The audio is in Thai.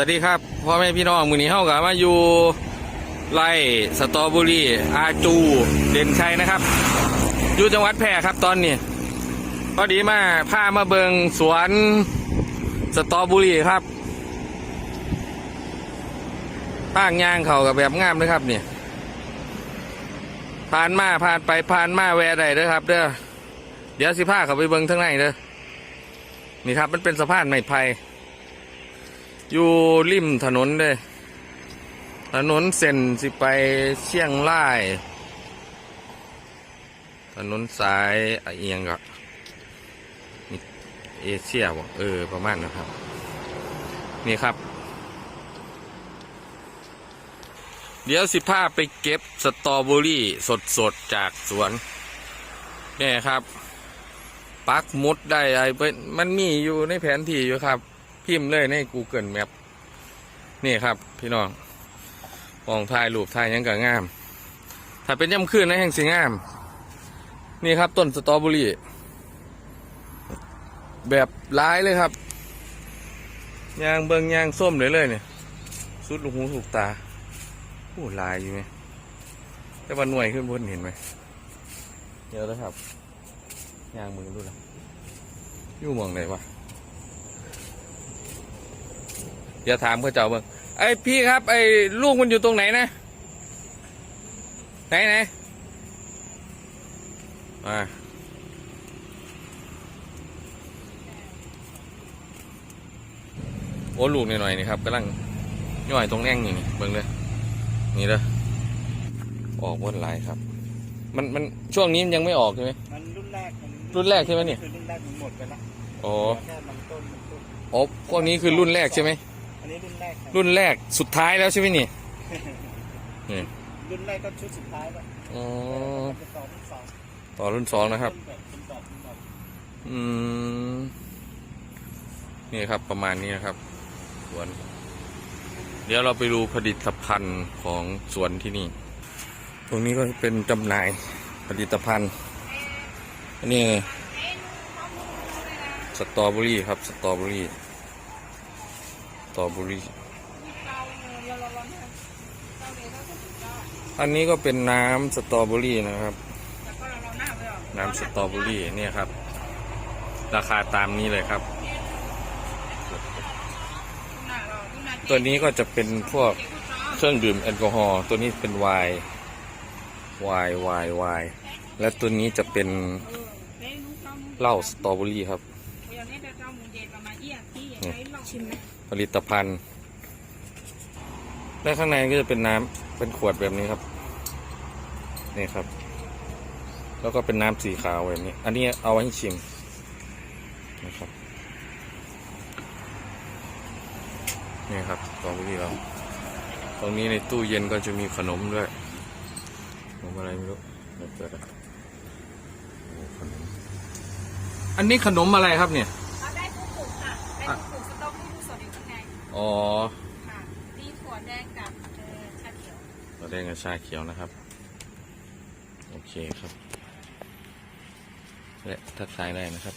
วัสดีครับพ่อแม่พี่น้องมือนี้เฮากับมาอยู่ไร่สตรอเบอรี่อาจูเด่นชัยนะครับ อยู่จังหวัดแพร่ครับตอนนี้พอดีมาพามาเบิงสวนสตรอเบอรี่ครับป้างยางเขากับแบบงามเลยครับเนี่ยผ่านมาผ่านไปผ่านมาแวะได้เด้อครับ เด้อเดี๋ยวสิพาเขาไปเบิงทั้งในเด้อนี่ครับมันเป็นสะพานไม้ไผ่ อยู่ริมถนนเลยถนนเส้นสิไปเชียงราย ถนนสายเอียงก็นี่เอเชียบ่เออ ประมาณนะครับ นี่ครับ เดี๋ยวสิพาไปเก็บสตรอเบอรี่สดๆ จากสวน นี่ครับ ปักมุดได้ไอ้เพิ่นมันมีอยู่ในแผนที่อยู่ครับ พิมพ์เลยใน Google Map นี่ครับ พี่น้องมองถ่ายรูปถ่ายยังก็งาม ถ้าเป็นย่ำคืนนะแห่งสีงาม นี่ครับต้นสตรอเบอรี่ แบบร้ายเลยครับยางเบิงยางส้มเลยเลยเนี่ยสุดลูกหูถูกตาโอ้ลายอยู่ไหมแต่ว่าหน่วยขึ้นบนเห็นไหมเดี๋ยวนะครับยางมือดูละยู่มองไหนวะ อย่าถามเขาเจ้าเบิ่งไอ้พี่ครับ ไอ้ลูกมันอยู่ตรงไหนนะ ไหนไหนมาโอ้ลูกหน่อยๆนี่ครับกำลังย่อยตรงแง่งนี่นี่เบิ่งเลยนี่เด้อออกวนหลายครับ มันมันช่วงนี้มันยังไม่ออกใช่ไหมมันรุ่นแรกมันรุ่นแรกใช่ไหมเนี่ยคือรุ่นแรกมันหมดไปแล้วอ๋อเหลือแค่บางต้นบางต้น โอ้พวกนี้คือรุ่นแรกใช่ไหมอั นนี้รุ่นแรกครับรุ่นแรกสุดท้ายแล้วใช่ไหมนี่นี่รุ่นแรกก็ชุดสุดท้ายแล้วอ๋อเป็นต่อรุ่นสองต่อรุ่นสองนะครับ เป็นแบบเป็นแบบเป็นแบบอืมนี่ครับประมาณนี้นะครับ สวน เดี๋ยวเราไปดูผลิตภัณฑ์ของสวนที่นี่ ตรงนี้ก็เป็นจำหน่ายผลิตภัณฑ์อันนี้สตรอเบอรี่ครับสตรอเบอรี่ส ตรอเบอรี่ อันนี้ก็เป็นน้ำสตรอเบอรี่นะครับ น้ำสตรอเบอรี่เนี่ยครับ ราคาตามนี้เลยครับ ตัวนี้ก็จะเป็นพวกเครื่องดื่มแอลกอฮอล์ตัวนี้เป็นไวน์ไวน์ไวน์ไวน์และตัวนี้จะเป็นเหล้าสตรอเบอรี่ครับชิมไหม ผลิตภัณฑ์ และข้างในก็จะเป็นน้ำเป็นขวดแบบนี้ครับ นี่ครับ แล้วก็เป็นน้ำสีขาวแบบนี้ อันนี้เอาไว้ให้ชิมนะครับนี่ครับตรอเบอรี่เราตรงนี้ในตู้เย็นก็จะมีขนมด้วยขนมอะไรไม่รู้เดี๋ยวเปิดขนม อันนี้ขนมอะไรครับเนี่ยเอาได้ผู้ปลูกค่ะ อ๋อค่ะมีถั่วแดงกับเอ่อชาเขียวเราได้กับชาเขียวนะครับ โอเคครับ และทักทายได้นะครับ